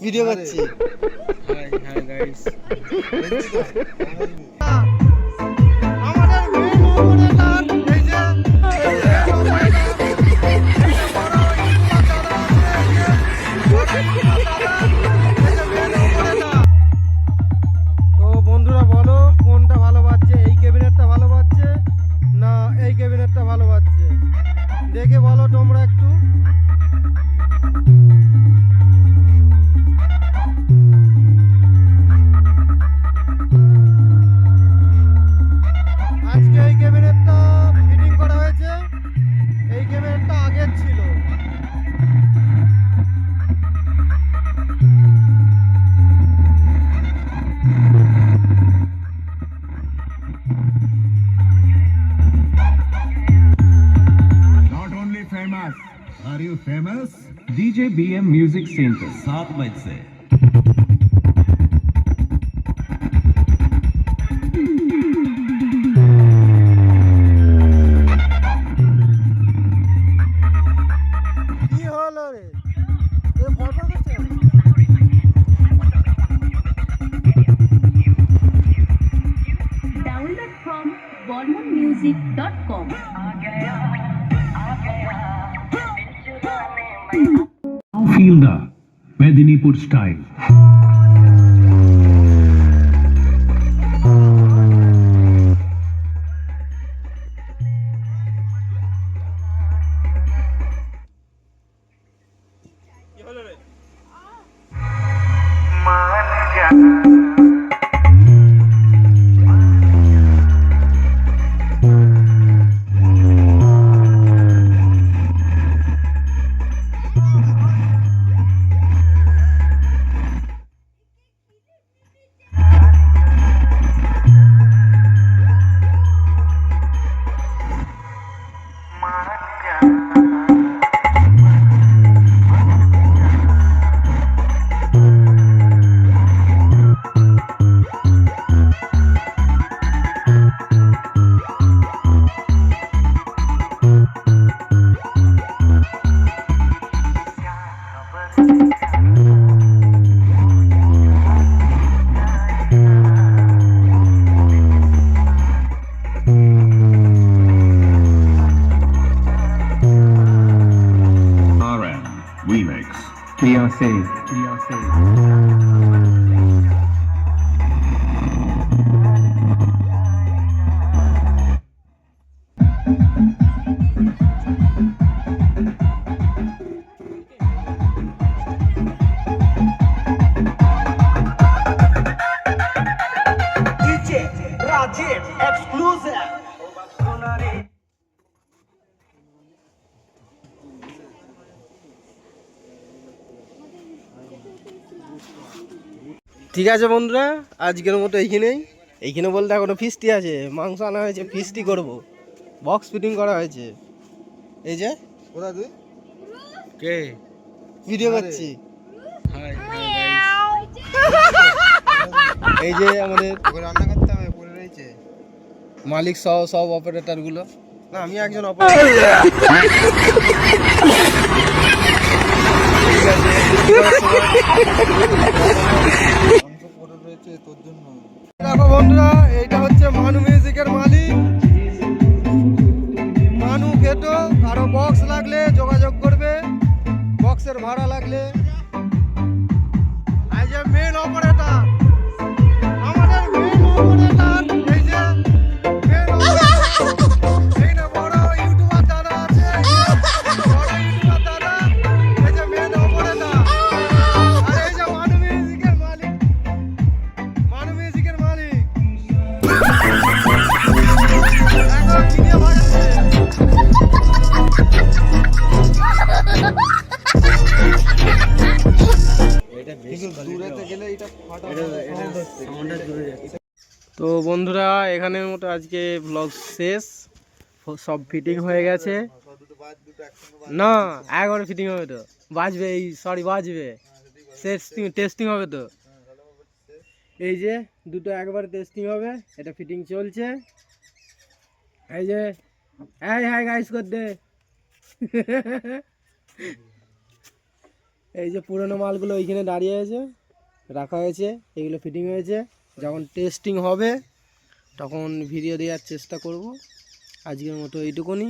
Video করছি hi hi guys Are you famous? DJ BM Music Center. सात मई download from bormonmusic.com Now feel the Medinipur style. Criacei. DJ Rajiv Exclusive. ঠিক আছে বন্ধুরা আজকের মতো এইখানেই। এইখানে বলতে এখনও ফিস্টি আছে। মাংস আনা হয়েছে ফিস্টি করব। বক্স ফিটিং করা হয়েছে। এই যে কোথা তুই? কে? ভিডিও করছি। এই যে আমাদের রান্না করতে হবে পড়ে রয়েছে। মালিক সহ সব অপারেটরগুলো। না আমি একজন অপারেটর রয়েছে তোর জন্য। দেখো বন্ধুরা, এইটা হচ্ছে মানু মিউজিকের মালিক। মানু কেটো কারও বক্স লাগলে যোগাযোগ করবে। বক্সের ভাড়া লাগলে। এই যে মেন অপারেটর তো বন্ধুরা এখানের মতো আজকে ব্লগ শেষ। সব ফিটিং হয়ে গেছে। না একবারে ফিটিং হবে তো। বাজবে এই সরি বাজবে। টেস্টিং টেস্টিং হবে তো। এই যে, দুটো একবারে টেস্টিং হবে। এটা ফিটিং চলছে। এই যে, এই হ্যাঁ গাইস কর দে। এই যে পুরনো মালগুলো ওইখানে দাঁড়িয়ে আছে, রাখা হয়েছে। এগুলো ফিটিং হয়েছে। যখন টেস্টিং হবে তখন ভিডিও দেওয়ার চেষ্টা করব। আজকের মতো এইটুকুনি।